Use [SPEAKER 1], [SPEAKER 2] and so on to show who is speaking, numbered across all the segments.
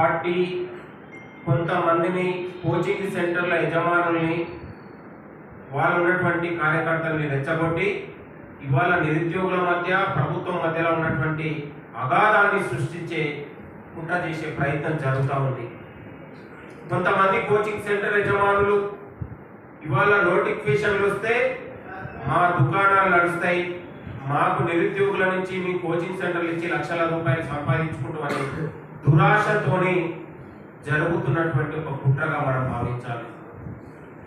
[SPEAKER 1] Party కొంతమందిని coaching సెంటర్ల యజమానుల్ని వాళ్ళు ఉన్నటువంటి కార్యకర్తల్ని రెచ్చగొట్టి ఇవాళ నిరుద్యోగుల మధ్య ప్రభుత్వం మధ్యలో ఉన్నటువంటి అగాధాన్ని సృష్టించే కుట్ర చేసే ప్రయత్నం జరుగుతూ ఉంది. కొంతమంది కోచింగ్ సెంటర్ యజమానులు ఇవాళ నోటిఫికేషన్లు వస్తే మా దుకాణాలు నడుస్తాయి మాకు నిరుద్యోగుల నుంచి మీ కోచింగ్ సెంటర్లు ఇచ్చి లక్షల రూపాయలు సంపాదించుకుంటూ అనే దురాశతోని జరుగుతున్నటువంటి ఒక కుట్రగా మనం భావించాలి.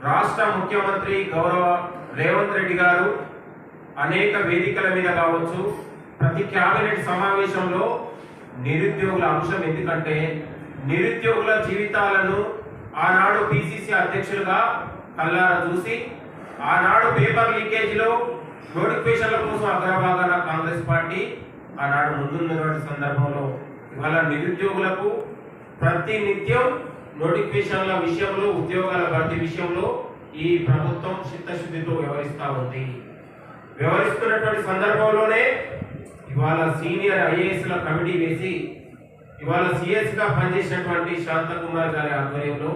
[SPEAKER 1] రాష్ట్ర ముఖ్యమంత్రి గౌరవ రేవంత్ రెడ్డి గారు అనేక వేదికల మీద కావచ్చు ప్రతి క్యాబినెట్ సమావేశంలో నిరుద్యోగుల అంశం ఎందుకంటే నిరుద్యోగుల జీవితాలను ఆనాడు పిసిసి అధ్యక్షులుగా కల్లారా చూసి ఆనాడు పేపర్ లీకేజీలో నోటిఫికేషన్ల కోసం అగ్రభాగాన కాంగ్రెస్ పార్టీ ఆనాడు ముందున్నటువంటి సందర్భంలో ఇవాళ నిరుద్యోగులకు ప్రతి నిత్యం నోటిఫికేషన్ల విషయంలో ఉద్యోగాల భర్తీ విషయంలో ఈ ప్రభుత్వం చిత్తశుద్ధితో వ్యవహరిస్తూ ఉంది. వ్యవహరిస్తున్నటువంటి సందర్భంలోనే ఇవాళ సీనియర్ ఐఏఎస్ల కమిటీ వేసి ఇవాళ సిఎస్గా పనిచేసినటువంటి శాంతకుమార్ గారి ఆధ్వర్యంలో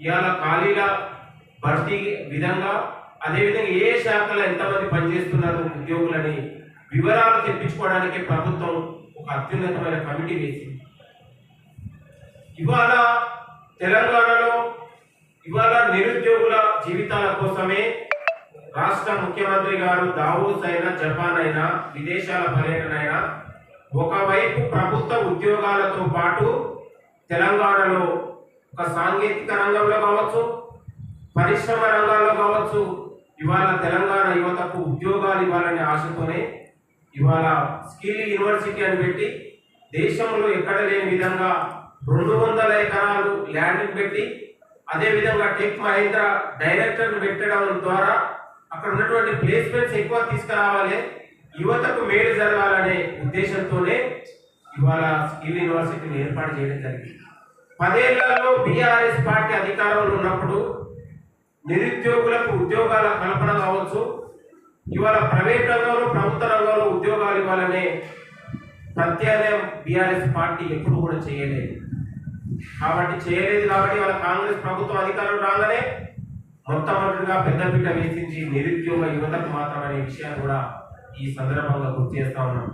[SPEAKER 1] ఇవాళ ఖాళీల భర్తీ విధంగా అదేవిధంగా ఏ శాఖలో ఎంతమంది పనిచేస్తున్నారు ఉద్యోగులని వివరాలు తెప్పించుకోవడానికి ప్రభుత్వం ఒక అత్యున్నతమైన కమిటీ వేసింది. ఇవాళ తెలంగాణలో ఇవాళ నిరుద్యోగుల జీవితాల కోసమే రాష్ట్ర ముఖ్యమంత్రి గారు దావోస్ అయినా జపాన్ అయినా విదేశాల పర్యటన అయినా ఒకవైపు ప్రభుత్వ ఉద్యోగాలతో పాటు తెలంగాణలో ఒక సాంకేతిక రంగంలో కావచ్చు పరిశ్రమ రంగాల్లో కావచ్చు ఇవాళ తెలంగాణ యువతకు ఉద్యోగాలు ఇవ్వాలనే ఆశతోనే ఇవాళ స్కిల్ యూనివర్సిటీ అని పెట్టి దేశంలో ఎక్కడ లేని విధంగా రెండు వందల ఎకరాలు ల్యాండింగ్ పెట్టి అదే విధంగా టెక్ మహేంద్ర డైరెక్టర్ని పెట్టడం ద్వారా అక్కడ ఉన్నటువంటి ప్లేస్మెంట్స్ ఎక్కువ తీసుకురావాలి యువతకు మేలు జరగాలనే ఉద్దేశంతోనే ఇవాళ స్కిల్ యూనివర్సిటీని ఏర్పాటు చేయడం జరిగింది. పదేళ్ళలో బీఆర్ఎస్ పార్టీ అధికారంలో ఉన్నప్పుడు నిరుద్యోగులకు ఉద్యోగాల కల్పన కావచ్చు ఇవాళ ప్రైవేట్ రంగంలో ప్రభుత్వ రంగంలో ఉద్యోగాలు ఇవ్వాలనే ప్రత్యామ్నాయం బీఆర్ఎస్ పార్టీ ఎప్పుడు కూడా చేయలేదు. కాబట్టి చేయలేదు కాబట్టి ఇవాళ కాంగ్రెస్ ప్రభుత్వం అధికారం రాగానే మొట్టమొదటిగా పెద్దపీట వేసింది నిరుద్యోగ యువతకు మాత్రమనే విషయాన్ని కూడా ఈ సందర్భంగా గుర్తు చేస్తా ఉన్నాం.